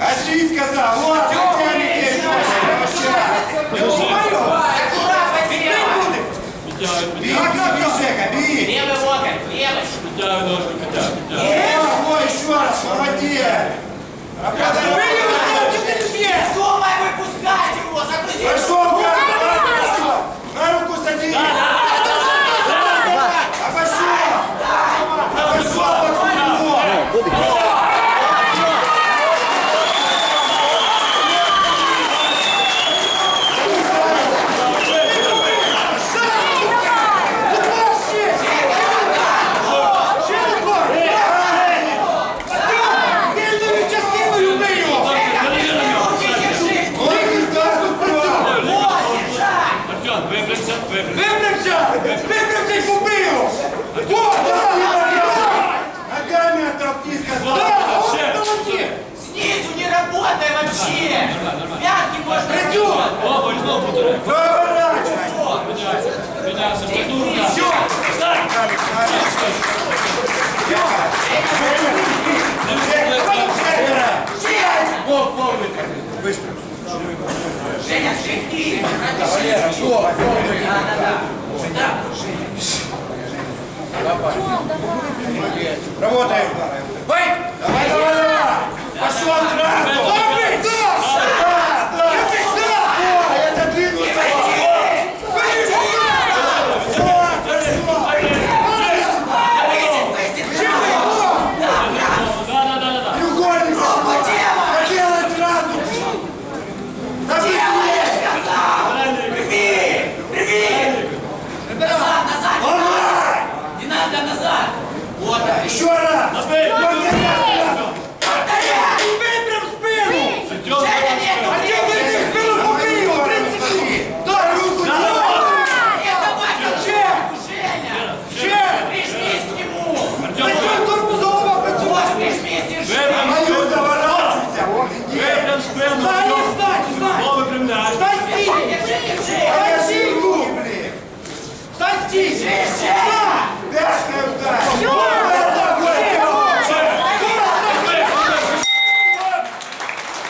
Assim сказал. Вот. Кисю не работай вообще! Пятки можно... Радюк! Оба, льнов Поворачивай! Менялся, придурка! Все! Встань! Быстро. Женя, шипни! Валера, что? Да, да, да. Давай. Работаем. Еще раз! Стойте! Стойте!